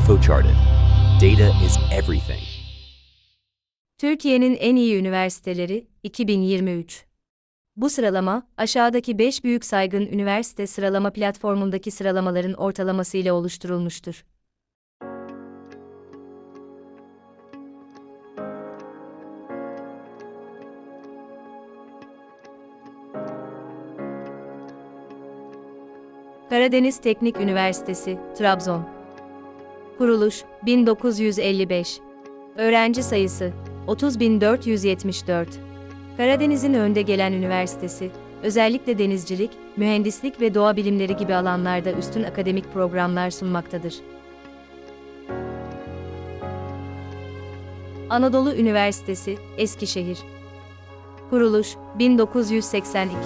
InfoCharted. Data is everything. Türkiye'nin en iyi üniversiteleri 2023. Bu sıralama, aşağıdaki 5 büyük saygın üniversite sıralama platformundaki sıralamaların ortalaması ile oluşturulmuştur. Karadeniz Teknik Üniversitesi, Trabzon. Kuruluş 1955. Öğrenci sayısı 30.474. Karadeniz'in önde gelen üniversitesi, özellikle denizcilik, mühendislik ve doğa bilimleri gibi alanlarda üstün akademik programlar sunmaktadır. Anadolu Üniversitesi, Eskişehir. Kuruluş 1982.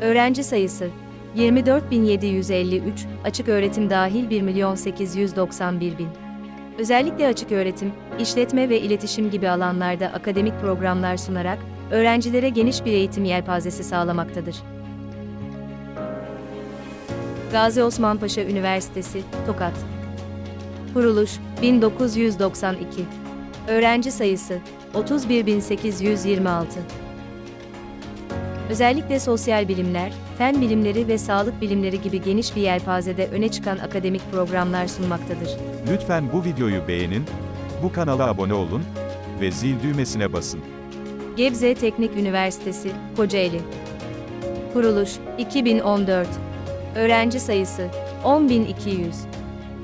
Öğrenci sayısı 24.753, açık öğretim dahil 1.891.000. Özellikle açık öğretim, işletme ve iletişim gibi alanlarda akademik programlar sunarak öğrencilere geniş bir eğitim yelpazesi sağlamaktadır. Gazi Osman Paşa Üniversitesi, Tokat. Kuruluş 1992. Öğrenci sayısı 31.826. Özellikle sosyal bilimler, fen bilimleri ve sağlık bilimleri gibi geniş bir yelpazede öne çıkan akademik programlar sunmaktadır. Lütfen bu videoyu beğenin, bu kanala abone olun ve zil düğmesine basın. Gebze Teknik Üniversitesi, Kocaeli. Kuruluş 2014. Öğrenci sayısı 10.200.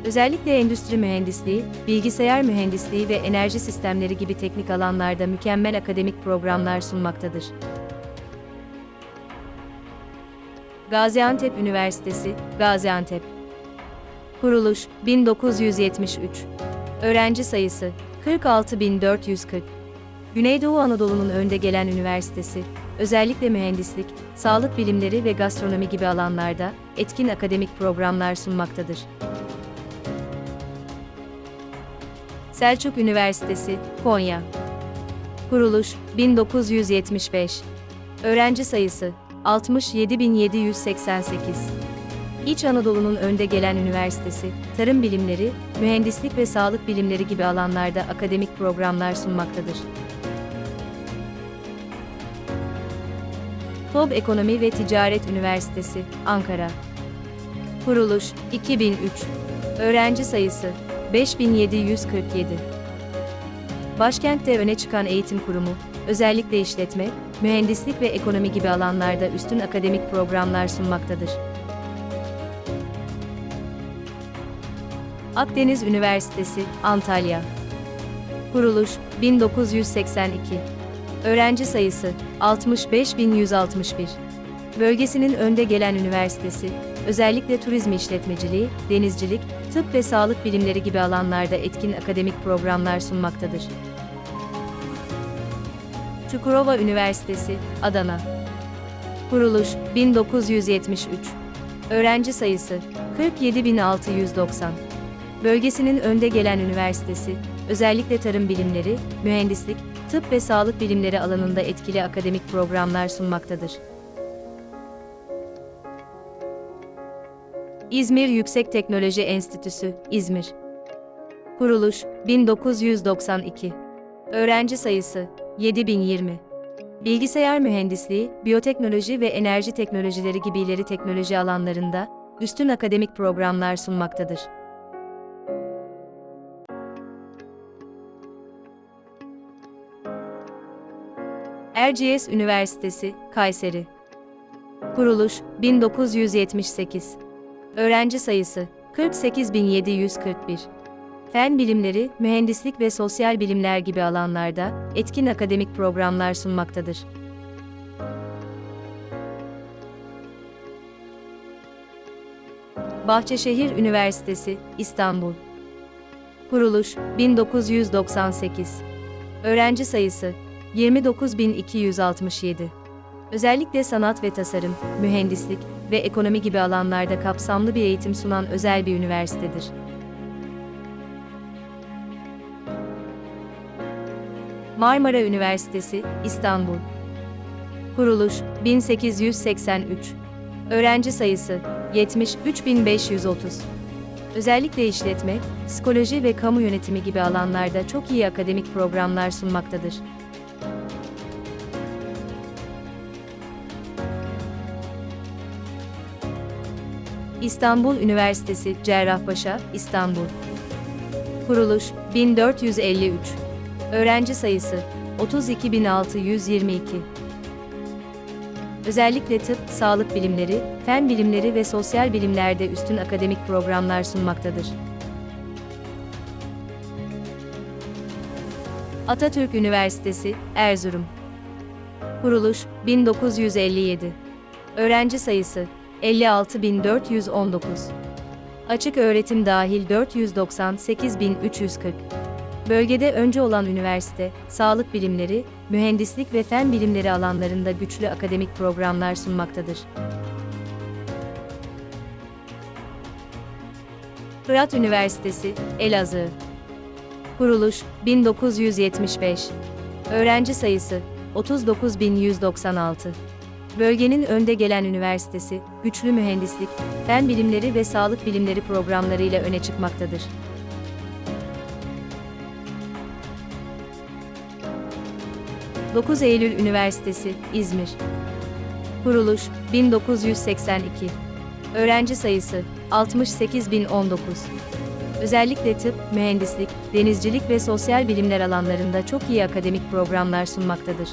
Özellikle endüstri mühendisliği, bilgisayar mühendisliği ve enerji sistemleri gibi teknik alanlarda mükemmel akademik programlar sunmaktadır. Gaziantep Üniversitesi, Gaziantep. Kuruluş 1973. Öğrenci sayısı 46440. Güneydoğu Anadolu'nun önde gelen üniversitesi, özellikle mühendislik, sağlık bilimleri ve gastronomi gibi alanlarda etkin akademik programlar sunmaktadır. Selçuk Üniversitesi, Konya. Kuruluş 1975. Öğrenci sayısı 67.788. İç Anadolu'nun önde gelen üniversitesi, tarım bilimleri, mühendislik ve sağlık bilimleri gibi alanlarda akademik programlar sunmaktadır. TOB Ekonomi ve Ticaret Üniversitesi, Ankara. Kuruluş 2003. Öğrenci sayısı 5747. Başkentte öne çıkan eğitim kurumu, özellikle işletme, mühendislik ve ekonomi gibi alanlarda üstün akademik programlar sunmaktadır. Akdeniz Üniversitesi, Antalya. Kuruluş 1982. Öğrenci sayısı 65161. Bölgesinin önde gelen üniversitesi, özellikle turizm işletmeciliği, denizcilik, tıp ve sağlık bilimleri gibi alanlarda etkin akademik programlar sunmaktadır. Çukurova Üniversitesi, Adana. Kuruluş 1973. Öğrenci sayısı 47690. Bölgesinin önde gelen üniversitesi, özellikle tarım bilimleri, mühendislik, tıp ve sağlık bilimleri alanında etkili akademik programlar sunmaktadır. İzmir Yüksek Teknoloji Enstitüsü, İzmir. Kuruluş 1992. Öğrenci sayısı 7020. Bilgisayar mühendisliği, biyoteknoloji ve enerji teknolojileri gibi ileri teknoloji alanlarında üstün akademik programlar sunmaktadır. Erciyes Üniversitesi, Kayseri. Kuruluş 1978. Öğrenci sayısı 48741. Fen bilimleri, mühendislik ve sosyal bilimler gibi alanlarda etkin akademik programlar sunmaktadır. Bahçeşehir Üniversitesi, İstanbul. Kuruluş 1998. Öğrenci sayısı 29267. Özellikle sanat ve tasarım, mühendislik ve ekonomi gibi alanlarda kapsamlı bir eğitim sunan özel bir üniversitedir. Marmara Üniversitesi, İstanbul. Kuruluş 1883. Öğrenci sayısı 73530. Özellikle işletme, psikoloji ve kamu yönetimi gibi alanlarda çok iyi akademik programlar sunmaktadır. İstanbul Üniversitesi Cerrahpaşa, İstanbul. Kuruluş 1453. Öğrenci sayısı 32622. Özellikle tıp, sağlık bilimleri, fen bilimleri ve sosyal bilimlerde üstün akademik programlar sunmaktadır. Atatürk Üniversitesi, Erzurum. Kuruluş 1957. Öğrenci sayısı 56419. Açık öğretim dahil 498340. Bölgede önce olan üniversite, sağlık bilimleri, mühendislik ve fen bilimleri alanlarında güçlü akademik programlar sunmaktadır. Fırat Üniversitesi, Elazığ. Kuruluş 1975. Öğrenci sayısı 39196. Bölgenin önde gelen üniversitesi, güçlü mühendislik, fen bilimleri ve sağlık bilimleri programlarıyla öne çıkmaktadır. ...9 Eylül Üniversitesi, İzmir. Kuruluş, 1982. Öğrenci sayısı, 68.019. Özellikle tıp, mühendislik, denizcilik ve sosyal bilimler alanlarında çok iyi akademik programlar sunmaktadır.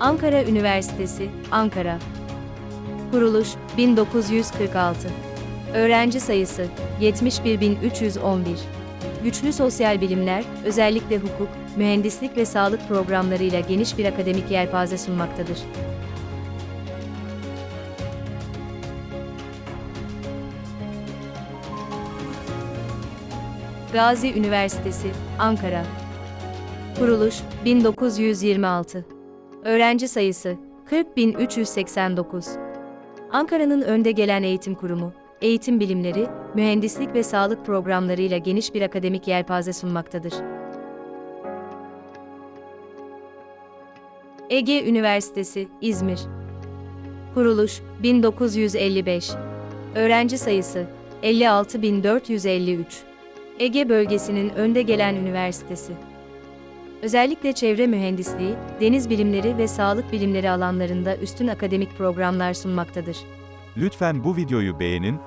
Ankara Üniversitesi, Ankara. Kuruluş 1946. Öğrenci sayısı 71311. Güçlü sosyal bilimler, özellikle hukuk, mühendislik ve sağlık programlarıyla geniş bir akademik yelpaze sunmaktadır. Gazi Üniversitesi, Ankara. Kuruluş 1926. Öğrenci sayısı 40.389. Ankara'nın önde gelen eğitim kurumu, eğitim bilimleri, mühendislik ve sağlık programlarıyla geniş bir akademik yelpaze sunmaktadır. Ege Üniversitesi, İzmir. Kuruluş 1955. Öğrenci sayısı 56.453. Ege bölgesinin önde gelen üniversitesi. Özellikle çevre mühendisliği, deniz bilimleri ve sağlık bilimleri alanlarında üstün akademik programlar sunmaktadır. Lütfen bu videoyu beğenin,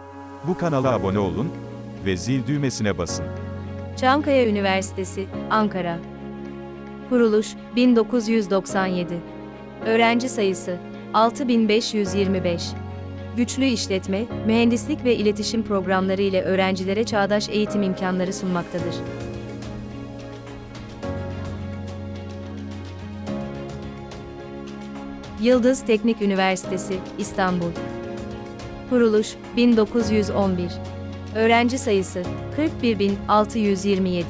bu kanala abone olun ve zil düğmesine basın. Çankaya Üniversitesi, Ankara. Kuruluş 1997. Öğrenci sayısı 6525. Güçlü işletme, mühendislik ve iletişim programları ile öğrencilere çağdaş eğitim imkanları sunmaktadır. Yıldız Teknik Üniversitesi, İstanbul. Kuruluş 1911. Öğrenci sayısı 41627.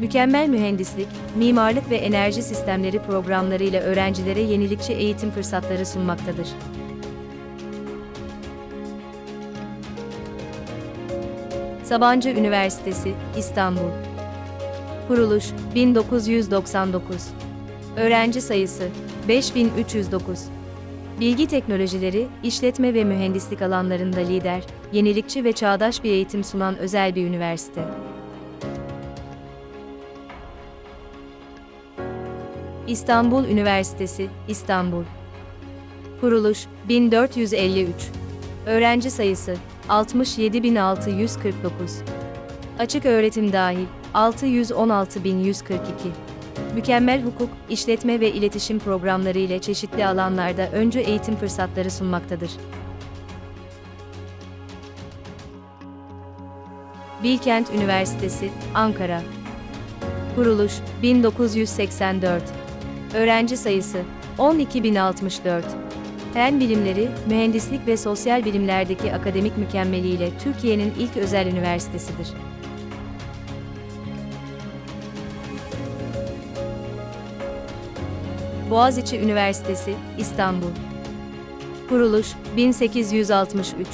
Mükemmel mühendislik, mimarlık ve enerji sistemleri programları ile öğrencilere yenilikçi eğitim fırsatları sunmaktadır. Sabancı Üniversitesi, İstanbul. Kuruluş 1999. Öğrenci sayısı 5309. Bilgi teknolojileri, işletme ve mühendislik alanlarında lider, yenilikçi ve çağdaş bir eğitim sunan özel bir üniversite. İstanbul Üniversitesi, İstanbul. Kuruluş 1453. Öğrenci sayısı 67649. Açık öğretim dahil 616142. Mükemmel hukuk, işletme ve iletişim programları ile çeşitli alanlarda öncü eğitim fırsatları sunmaktadır. Bilkent Üniversitesi, Ankara. Kuruluş 1984. Öğrenci sayısı 12064. Fen bilimleri, mühendislik ve sosyal bilimlerdeki akademik mükemmeliyle Türkiye'nin ilk özel üniversitesidir. Boğaziçi Üniversitesi, İstanbul. Kuruluş 1863.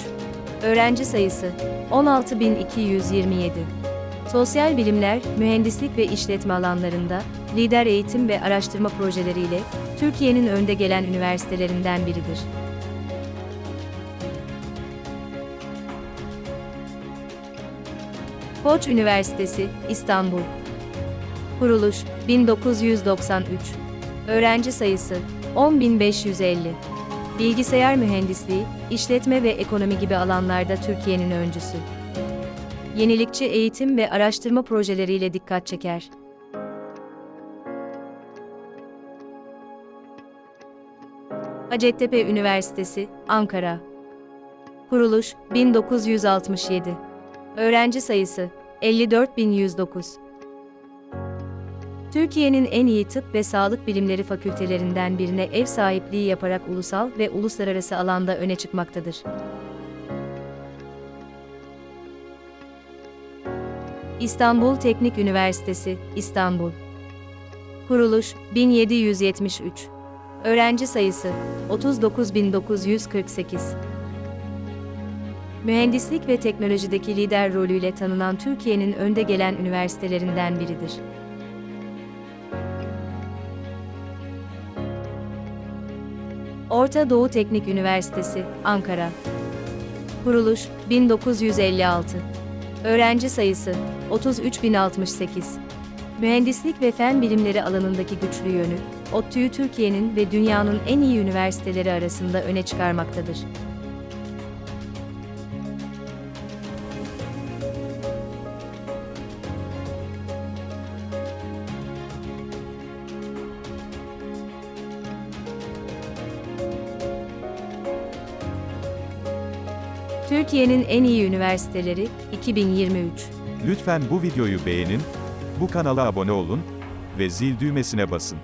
Öğrenci sayısı 16227. Sosyal bilimler, mühendislik ve işletme alanlarında lider eğitim ve araştırma projeleriyle Türkiye'nin önde gelen üniversitelerinden biridir. Koç Üniversitesi, İstanbul Kuruluş, 1993 Öğrenci sayısı, 10.550 Bilgisayar mühendisliği, işletme ve ekonomi gibi alanlarda Türkiye'nin öncüsü. Yenilikçi eğitim ve araştırma projeleriyle dikkat çeker. Hacettepe Üniversitesi, Ankara Kuruluş, 1967 Öğrenci sayısı, 54.109 Türkiye'nin en iyi tıp ve sağlık bilimleri fakültelerinden birine ev sahipliği yaparak ulusal ve uluslararası alanda öne çıkmaktadır. İstanbul Teknik Üniversitesi, İstanbul Kuruluş, 1773 Öğrenci sayısı, 39.948 Mühendislik ve teknolojideki lider rolüyle tanınan Türkiye'nin önde gelen üniversitelerinden biridir. Orta Doğu Teknik Üniversitesi, Ankara. Kuruluş, 1956 Öğrenci sayısı, 33.068 Mühendislik ve fen bilimleri alanındaki güçlü yönü, ODTÜ'yü Türkiye'nin ve dünyanın en iyi üniversiteleri arasında öne çıkarmaktadır. Türkiye'nin en iyi üniversiteleri 2023 Lütfen bu videoyu beğenin, bu kanala abone olun ve zil düğmesine basın.